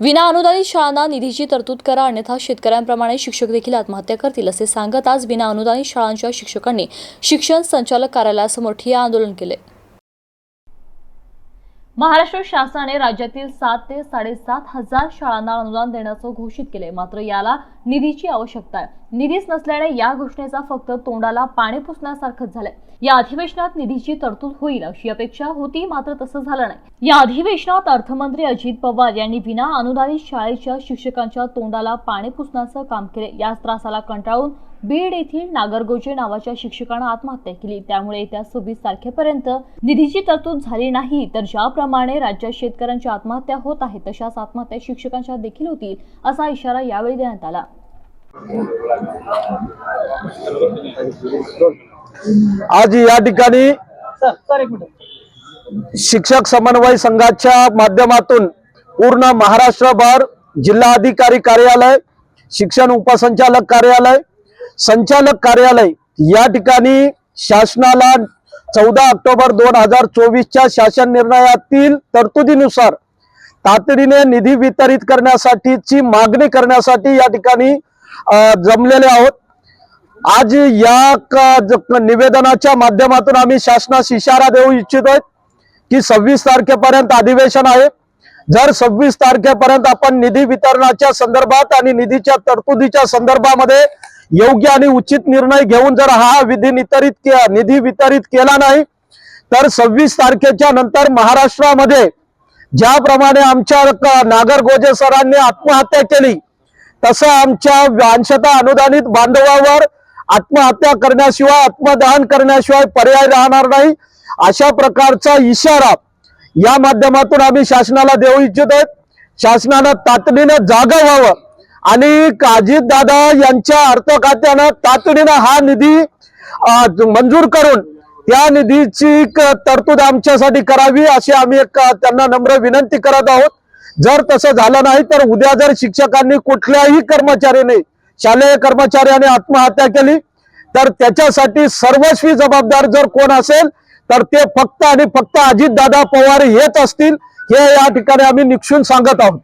विना अनुदानित शाळांना निधीची तरतूद करा अन्यथा शेतकऱ्यांप्रमाणे शिक्षक देखील आत्महत्या करतील असे सांगत आज विना अनुदानित शाळांच्या शिक्षकांनी शिक्षण संचालक कार्यालयासमोर ठिय्या आंदोलन केले. महाराष्ट्र शासनाने राज्यातील सात ते साडेसात हजार शाळांना अनुदान देण्याचं घोषित केले मात्र याला निधीची आवश्यकता आहे. निधीच नसल्याने या घोषणेचा फक्त तोंडाला पाणी पुसण्यासारखंच झालंय. या अधिवेशनात निधीची तरतूद होईल अशी अपेक्षा होती मात्र तसं झालं नाही. या अधिवेशनात अर्थमंत्री अजित पवार यांनी विना अनुदानित शाळेच्या शिक्षकांच्या तोंडाला पाणी पुसण्याचं काम केले याच त्रासाला कंटाळून बीड येथील नागरगोजे नावाच्या शिक्षकानं आत्महत्या केली. त्यामुळे येत्या सव्वीस तारखेपर्यंत निधीची तरतूद झाली नाही. तर ज्याप्रमाणे राज्यात शेतकऱ्यांच्या आत्महत्या होत आहेत तशाच आत्महत्या शिक्षकांच्या देखील होतील असा इशारा यावेळी देण्यात आला. आज या ठिकाणी शिक्षक समन्वय संघाच्या माध्यमातून पूर्ण महाराष्ट्रभर जिल्हा अधिकारी कार्यालय शिक्षण उपसंचालक कार्यालय संचालक कार्यालय. या ठिकाणी शासनाला चौदा ऑक्टोबर दोन हजार चोवीसच्या शासन निर्णयातील तरतुदीनुसार तातडीने निधी वितरित करण्यासाठीची मागणी करण्यासाठी या ठिकाणी जमलेले आहोत. आज या निवेदनाच्या माध्यमातून आम्ही शासनास इशारा देऊ इच्छितोय की सव्वीस तारखेपर्यंत अधिवेशन आहे. जर सव्वीस तारखेपर्यंत आपण निधी वितरणाच्या संदर्भात आणि निधीच्या तरतुदीच्या संदर्भामध्ये योग्य आणि उचित निर्णय घेऊन जर हा विधी वितरित निधी वितरित केला नाही तर सव्वीस तारखेच्या नंतर महाराष्ट्रामध्ये ज्याप्रमाणे आमच्या क- नागरगोजे सरांनी आत्महत्या केली तसं आमच्या अंशतः अनुदानित बांधवावर आत्महत्या करण्याशिवाय आत्मदहन करण्याशिवाय पर्याय राहणार नाही अशा प्रकारचा इशारा या माध्यमातून आम्ही शासनाला देऊ इच्छित आहेत शासनानं तातडीनं जागा व्हावं. आणि अजित दादा यांच्या अर्थ खात्यानं तातडीनं हा निधी मंजूर करून त्या निधीची तरतूद आमच्यासाठी करावी अशी आम्ही एक त्यांना नम्र विनंती करत आहोत. जर तसं झालं नाही तर उद्या जर शिक्षकांनी कुठल्याही कर्मचाऱ्याने शालेय कर्मचाऱ्याने आत्महत्या केली तर त्याच्यासाठी सर्वस्वी जबाबदार जर कोण असेल तर ते फक्त आणि फक्त अजितदादा पवार हेच असतील. हे या ठिकाणी आम्ही निक्षून सांगत आहोत.